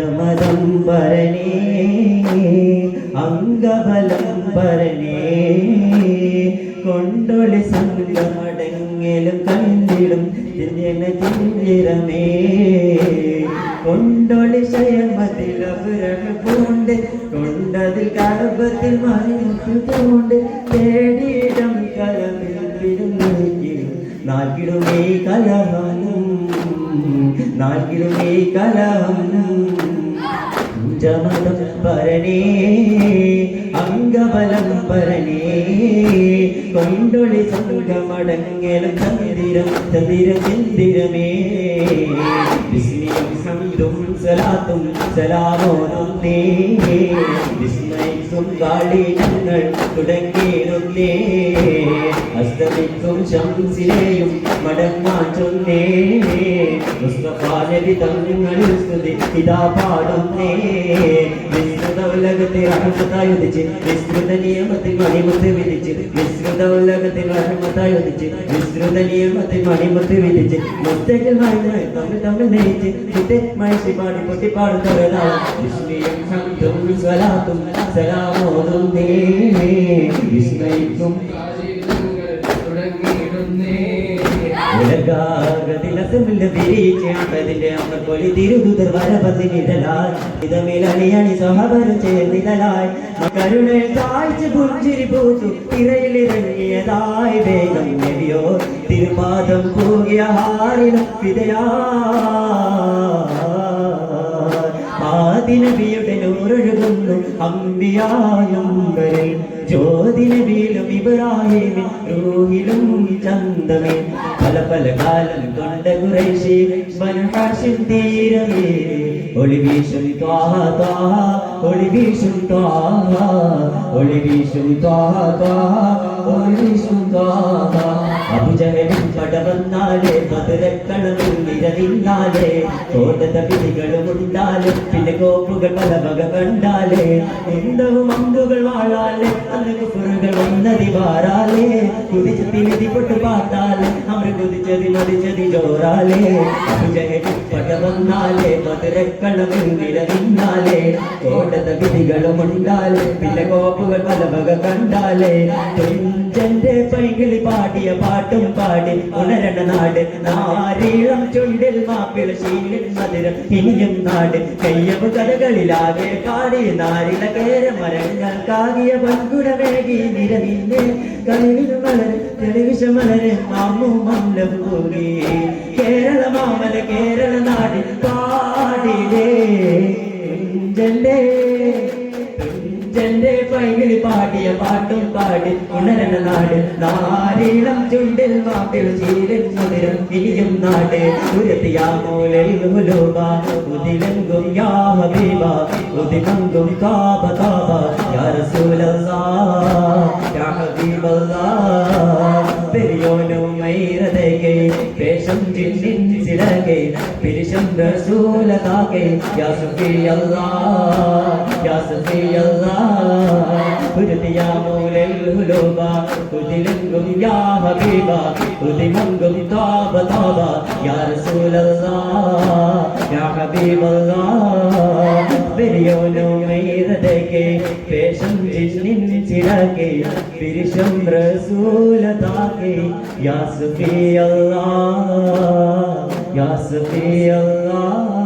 പഞ്ചമതം പരനേ അംഗബലം പരനേ കൊണ്ടൊളി സംഘമടങ്ങലും കല്ലിടും തിരിയണ തിരിരമേ കൊണ്ടൊളി ശയമതിലപുരണ പൂണ്ട് കൊണ്ടതിൽ കടമ്പത്തിൽ മറിഞ്ഞു പൂണ്ട്. തേടിയിടം കലമിൽ നാൽക്കിടുമേ കലഹനും നാൽക്കിടുമേ കലഹനും പൂജമതം പരനേ അംഗബലം പരണേ കൊണ്ടൊളി സംഘമടങ്ങലും ചന്ദിരം ചന്ദിര ചന്ദിരമേ ഹംദും സലാത്തും സലാമോനൊന്നേ വിസ്മയിക്കും കാളി ഞങ്ങൾ തുടങ്ങിയിരുന്നേ അസ്തമിക്കും ശംസിനെയും മടങ്ങാൻ ചൊന്നേ. വിസ്തൃത നിയമത്തിൽ മണിമുത്ത് വിധിച്ച് വിസ്തൃത ഉലകത്തിൽ റഹ്മത്തായി ഉദിച്ച് വിസ്തൃത നിയമത്തിൽ മണിമുത്ത് വിധിച്ച് മുത്തകൾ മഴ തമ്മിൽ തമ്മിൽ നയിച്ച് കുട്ടി മഴി പാടി പൊട്ടി പാടുന്നവരാ വിസ്മയം ഹംദും സ്വലാത്തും സലാമോതും നേ വിസ്മയിക്കും കരുണയിൽ താഴ്ച പുഞ്ചിരി പൂത്തു തിരയിലിറങ്ങിയതായി വേഗം നബിയോ തിരുപാദം പൂകിയ ഹാരിലും വിതയാ ആദിനബിയുടെ നൂറൊഴുകുന്നു അമ്പിയായും വരെ ജ്യോതിനബിയിലും ഇബ്രാഹിമിൻ റൂഹിലും ചന്തമേ പല പല കാലം കണ്ട കുറേശി വനഹാശിൻ തീരമേ. ഒളിവീശും ത്വാഹ ത്വാഹ ഒളിവീശും ത്വാഹ ഒളിവീശും ത്വാഹ ത്വാഹ ഒളി വീശും ത്വാഹ അബുജഹലും പടവന്നാലേ മധുരക്കളവും നിരനിന്നാലേ കോട്ടത വിധികളും ഉണ്ടാലേ പിന്നെ കോപ്പുകൾ പല വക കണ്ടാലേ എന്തവും അമ്പുകൾ വാഴാലേ അതിന് കുറുകൾ ഉന്നതി വാറാലേ കുതിച്ച് തിരുതി പൊട്ട് പാത്താലേ കുതിച്ചതി മതിച്ചതി ജോറാലേ അബുജഹലും പടവന്നാലേ മധുരക്കളവും നിരനിന്നാലേ കോട്ടത വിധികളും ഉണ്ടാലേ പിന്നെ കോപ്പുകൾ പല വക കണ്ടാലേ. തുഞ്ചന്റെ പൈകിളി പാടിയ പാട്ടും പാടി ഉണരണ നാട്. നാരീളം ചുണ്ടിൽ മാപ്പിള ശീലിൽ മധുരം ഇനിയും നാട്. കയ്യവ് കഥകളിലാകെ പാടി നാരിള കേര മരങ്ങൾക്കാകിയ പൻകുടമേകി നിരനിന്നെ. നിരവിന്റെ കളിവിൽ തെളിവിശ മലര് മാമു മല്ലം കൂടി കേരള മാമല കേരള നാടി പാടിലേ തുഞ്ചന്റെ പൈകിളി പാടിയ പാട്ടും പാടി ഉണരണ നാട്. നാരീളം ചുണ്ടിൽ മാപ്പിൽ ചീരൻ മുതിരം തിരിയും നാട്. ഉയർത്തിയാമൂലൽ ഉലൂബ ഉദിലെങ്കും യാ ഹബീബ ഉദിമങ്കും കാബ കാബ യാ റസൂലല്ലാ യാ ഹബീബല്ലാ. പെരിയോനും മൈരതകെ പേശം ജിന്നിൻ സിലകെ പിരിശം റസൂലതാകെ യാ സുഫി അല്ലാഹ് യാ സുഫി അല്ലാഹ് ഉരുതിയാ മൂലൽ ഹുലൂബ ഉദിലെങ്കും യാ ഹബീബ ഉദിമങ്കും താബ താബ യാ റസൂലല്ലാഹ് യാ ഹബീബല്ലാഹ് പെരിയോനും മൈരതകെ പേശം ജിന്നിൻ സിലകെ പിരിശം റസൂലതാകെ യാ സുഫി അല്ലാഹ് യാ അല്ലാഹ്.